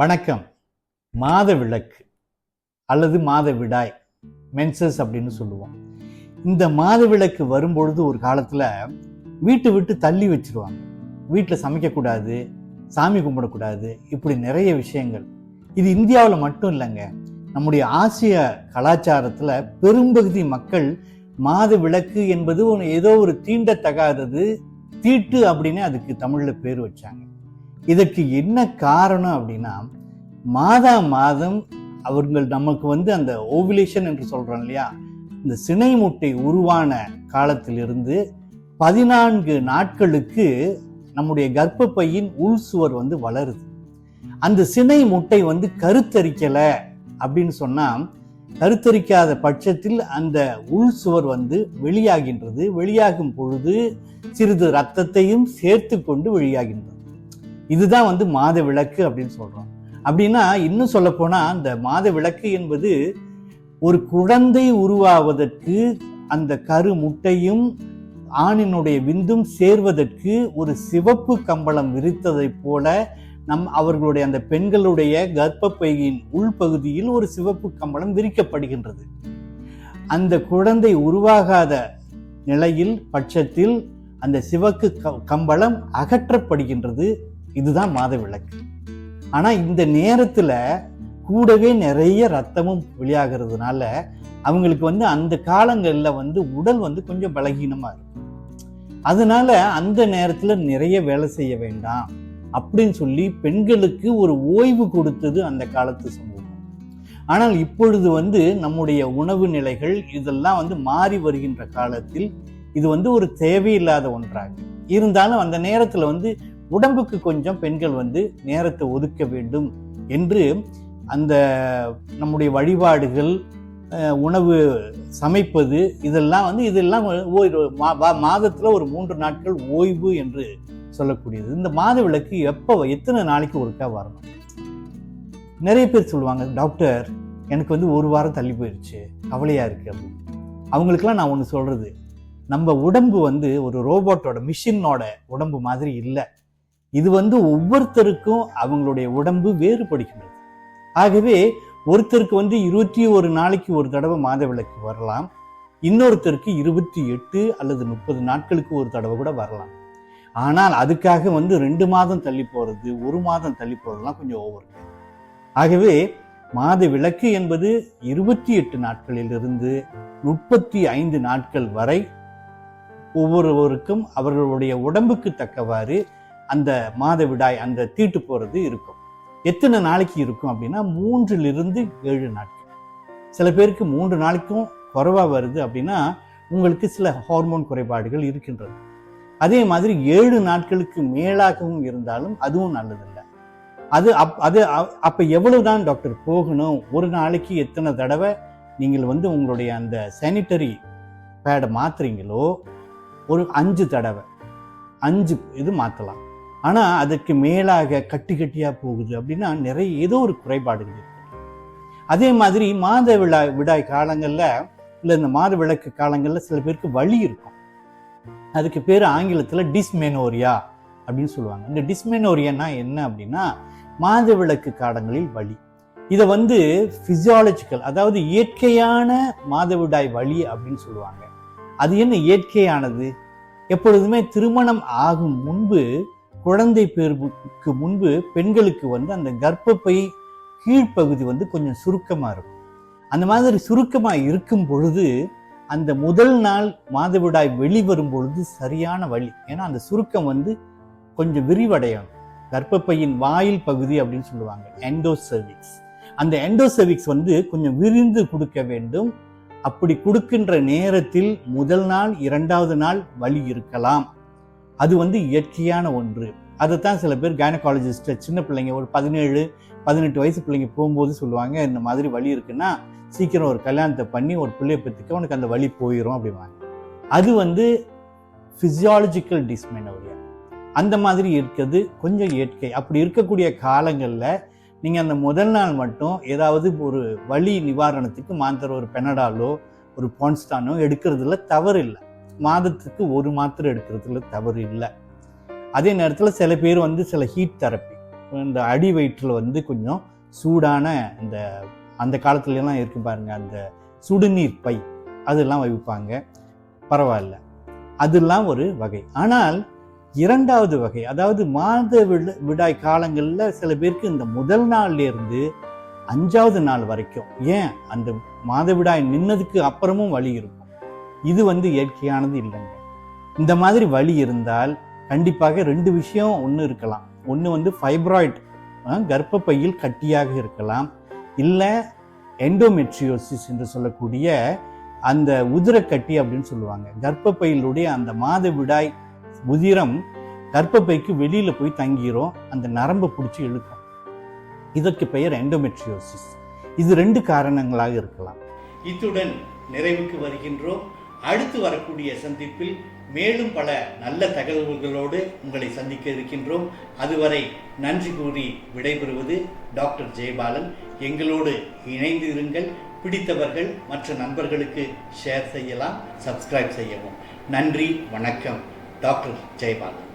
வணக்கம். மாத விளக்கு அல்லது மாத விடாய் மென்சஸ் அப்படின்னு சொல்லுவோம். இந்த மாத விளக்கு வரும்பொழுது ஒரு காலத்தில் வீட்டை விட்டு தள்ளி வச்சிருவாங்க. வீட்டில் சமைக்கக்கூடாது சாமி கும்பிடக்கூடாது இப்படி நிறைய விஷயங்கள். இது இந்தியாவில் மட்டும் இல்லைங்க. நம்முடைய ஆசிய கலாச்சாரத்தில் பெரும்பகுதி மக்கள் மாத விளக்கு என்பது ஒரு ஏதோ ஒரு தீண்டத்தகாதது தீட்டு அப்படின்னு அதுக்கு தமிழில் பேர் வச்சாங்க. இதற்கு என்ன காரணம் அப்படின்னா மாதா மாதம் அவர்கள் நமக்கு வந்து அந்த ஓவிலேஷன் என்று சொல்கிறோம் இல்லையா இந்த சினை முட்டை உருவான காலத்திலிருந்து பதினான்கு நாட்களுக்கு நம்முடைய கர்ப்பப்பையின் உள் சுவர் வந்து வளருது. அந்த சினை முட்டை வந்து கருத்தரிக்கலை அப்படின்னு சொன்னால் கருத்தரிக்காத பட்சத்தில் அந்த உள் சுவர் வந்து வெளியாகின்றது. வெளியாகும் பொழுது சிறிது ரத்தத்தையும் சேர்த்து கொண்டு வெளியாகின்றது. இதுதான் வந்து மாத விளக்கு அப்படின்னு சொல்றோம். அப்படின்னா இன்னும் சொல்ல அந்த மாத விளக்கு என்பது ஒரு குழந்தை உருவாவதற்கு அந்த கரு முட்டையும் ஆணினுடைய விந்தும் சேர்வதற்கு ஒரு சிவப்பு கம்பளம் விரித்ததைப் போல நம் அவர்களுடைய அந்த பெண்களுடைய கர்ப்பப்பையின் உள்பகுதியில் ஒரு சிவப்பு கம்பளம் விரிக்கப்படுகின்றது. அந்த குழந்தை உருவாகாத நிலையில் பட்சத்தில் அந்த சிவக்கு க- கம்பளம் அகற்றப்படுகின்றது. இதுதான் மாத விளக்கு. ஆனா இந்த நேரத்துல கூடவே நிறைய ரத்தமும் வெளியாகிறதுனால அவங்களுக்கு வந்து அந்த காலங்கள்ல வந்து உடல் வந்து கொஞ்சம் பலகீனமா இருக்கும். அதனால அந்த நேரத்துல நிறைய வேலை செய்ய வேண்டாம் அப்படின்னு சொல்லி பெண்களுக்கு ஒரு ஓய்வு கொடுத்தது அந்த காலத்து சமூகம். ஆனால் இப்பொழுது வந்து நம்முடைய உணவு நிலைகள் இதெல்லாம் வந்து மாறி வருகின்ற காலத்தில் இது வந்து ஒரு தேவையில்லாத ஒன்றாக இருந்தாலும் அந்த நேரத்துல வந்து உடம்புக்கு கொஞ்சம் பெண்கள் வந்து நேரத்தை ஒதுக்க வேண்டும் என்று அந்த நம்முடைய வழிபாடுகள் உணவு சமைப்பது இதெல்லாம் வந்து இதெல்லாம் ஓய்வு மா- ஒரு மூன்று நாட்கள் ஓய்வு என்று சொல்லக்கூடியது. இந்த மாத விளக்கு எப்போ எத்தனை நாளைக்கு ஒருக்கா வரணும்? நிறைய பேர் சொல்லுவாங்க டாக்டர் எனக்கு வந்து ஒரு வாரம் தள்ளி போயிடுச்சு கவலையாக இருக்கு அப்படின்னு. அவங்களுக்கெல்லாம் நான் ஒன்று சொல்கிறது நம்ம உடம்பு வந்து ஒரு ரோபோட்டோட மிஷினோட உடம்பு மாதிரி இல்லை. இது வந்து ஒவ்வொருத்தருக்கும் அவங்களுடைய உடம்பு வேறுபடுகின்றது. ஆகவே ஒருத்தருக்கு வந்து இருபத்தி ஒரு நாளைக்கு ஒரு தடவை மாத விளக்கு வரலாம். இன்னொருத்தருக்கு இருபத்தி எட்டு அல்லது முப்பது நாட்களுக்கு ஒரு தடவை கூட வரலாம். ஆனால் அதுக்காக வந்து ரெண்டு மாதம் தள்ளி போகிறது ஒரு மாதம் தள்ளி போகிறதுலாம் கொஞ்சம் ஓவர் ஆகவே மாத விளக்கு என்பது இருபத்தி எட்டு நாட்களிலிருந்து முப்பத்தி ஐந்து நாட்கள் வரை ஒவ்வொருவருக்கும் அவர்களுடைய உடம்புக்கு தக்கவாறு அந்த மாதவிடாய் அந்த தீட்டு போகிறது இருக்கும். எத்தனை நாளைக்கு இருக்கும் அப்படின்னா மூன்றிலிருந்து ஏழு நாட்கள். சில பேருக்கு மூன்று நாளைக்கும் குறைவா வருது அப்படின்னா உங்களுக்கு சில ஹார்மோன் குறைபாடுகள் இருக்கின்றது. அதே மாதிரி ஏழு நாட்களுக்கு மேலாகவும் இருந்தாலும் அதுவும் நல்லதில்லை. அது அப் அது அப்போ எவ்வளவு தான் டாக்டர் போகணும் ஒரு நாளைக்கு எத்தனை தடவை நீங்கள் வந்து உங்களுடைய அந்த சானிட்டரி பேடை மாத்துறீங்களோ ஒரு அஞ்சு தடவை அஞ்சு இது மாற்றலாம் ஆனால் அதுக்கு மேலாக கட்டி கட்டியாக போகுது அப்படின்னா நிறைய ஏதோ ஒரு குறைபாடுகள் அதே மாதிரி மாத விழா விடாய் காலங்களில் இல்லை இந்த மாத விளக்கு காலங்களில் சில பேருக்கு வலி இருக்கும். அதுக்கு பேர் ஆங்கிலத்தில் டிஸ்மெனோரியா அப்படின்னு சொல்லுவாங்க. இந்த டிஸ்மெனோரியானா என்ன அப்படின்னா மாத விளக்கு காலங்களில் வலி. இதை வந்து ஃபிசியாலஜிக்கல் அதாவது இயற்கையான மாதவிடாய் வலி அப்படின்னு சொல்லுவாங்க. அது என்ன இயற்கையானது? எப்பொழுதுமே திருமணம் ஆகும் முன்பு குழந்தை பேருக்கு முன்பு பெண்களுக்கு வந்து அந்த கர்ப்பப்பை கீழ்ப்பகுதி வந்து கொஞ்சம் சுருக்கமாக இருக்கும். அந்த மாதிரி சுருக்கமாக இருக்கும் பொழுது அந்த முதல் நாள் மாதவிடாய் வெளிவரும் பொழுது சரியான வழி. ஏன்னா அந்த சுருக்கம் வந்து கொஞ்சம் விரிவடையும் கர்ப்பப்பையின் வாயில் பகுதி அப்படின்னு சொல்லுவாங்க எண்டோசெர்விக்ஸ் அந்த எண்டோசெர்விக்ஸ் வந்து கொஞ்சம் விரிந்து கொடுக்க வேண்டும். அப்படி கொடுக்கின்ற நேரத்தில் முதல் நாள் இரண்டாவது நாள் வழி இருக்கலாம். அது வந்து இயற்கையான ஒன்று. அதைத்தான் சில பேர் கைனகாலஜிஸ்ட் சின்ன பிள்ளைங்க ஒரு பதினேழு பதினெட்டு வயசு பிள்ளைங்க போகும்போது சொல்லுவாங்க இந்த மாதிரி வழி இருக்குன்னா சீக்கிரம் ஒரு கல்யாணத்தை பண்ணி ஒரு பிள்ளைய பற்றிக்க உனக்கு அந்த வழி போயிடும் அப்படிவாங்க அது வந்து ஃபிசியாலஜிக்கல் டிஸ்மெனோரியா அந்த மாதிரி இருக்கிறது கொஞ்சம் இயற்கை. அப்படி இருக்கக்கூடிய காலங்களில் நீங்கள் அந்த முதல் நாள் மட்டும் ஏதாவது ஒரு வழி நிவாரணத்துக்கு மாந்தர் ஒரு பெனடாலோ ஒரு பான்ஸ்டானோ எடுக்கிறதுல தவறு இல்லை மாதத்துக்கு ஒரு மாத்திரை எடுக்கிறதுல தவறு இல்லை. அதே நேரத்தில் சில பேர் வந்து சில ஹீட் தெரப்பி இந்த அடி வயிற்றில் வந்து கொஞ்சம் சூடான இந்த அந்த காலத்துலலாம் இருக்கு பாருங்க அந்த சுடுநீர் பை அதெல்லாம் வைப்பாங்க. பரவாயில்ல. அதெல்லாம் ஒரு வகை. ஆனால் இரண்டாவது வகை அதாவது மாத விட விடாய் காலங்களில் சில பேருக்கு இந்த முதல் நாள்லேருந்து அஞ்சாவது நாள் வரைக்கும் ஏன் அந்த மாதவிடாய் நின்னதுக்கு அப்புறமும் வலி இருக்கும்? இது வந்து இயற்கையானது இல்லைங்க. இந்த மாதிரி வலி இருந்தால் கண்டிப்பாக ரெண்டு விஷயம் ஒன்று இருக்கலாம். ஒன்று வந்து ஃபைப்ராய்ட் கர்ப்பப்பையில் கட்டியாக இருக்கலாம். இல்லை எண்டோமெட்ரியோசிஸ் என்று சொல்லக்கூடிய அந்த உதிரக்கட்டி அப்படின்னு சொல்லுவாங்க. கர்ப்பப்பையிலுடைய அந்த மாதவிடாய் உதிரம் கர்ப்பப்பைக்கு வெளியில் போய் தங்கிரும். அந்த நரம்பை பிடிச்சி இழுக்கும். இதற்கு பெயர் எண்டோமெட்ரியோசிஸ் இது ரெண்டு காரணங்களாக இருக்கலாம். இத்துடன் நிறைவுக்கு வருகின்றோம். அடுத்து வரக்கூடிய சந்திப்பில் மேலும் பல நல்ல தகவல்களோடு உங்களை சந்திக்க இருக்கின்றோம். அதுவரை நன்றி கூறி விடைபெறுவது டாக்டர் ஜெயபாலன். எங்களோடு இணைந்து இருங்கள். பிடித்தவர்கள் மற்ற நண்பர்களுக்கு ஷேர் செய்யலாம் சப்ஸ்கிரைப் செய்யவும். நன்றி வணக்கம். டாக்டர் ஜெயபாலன்.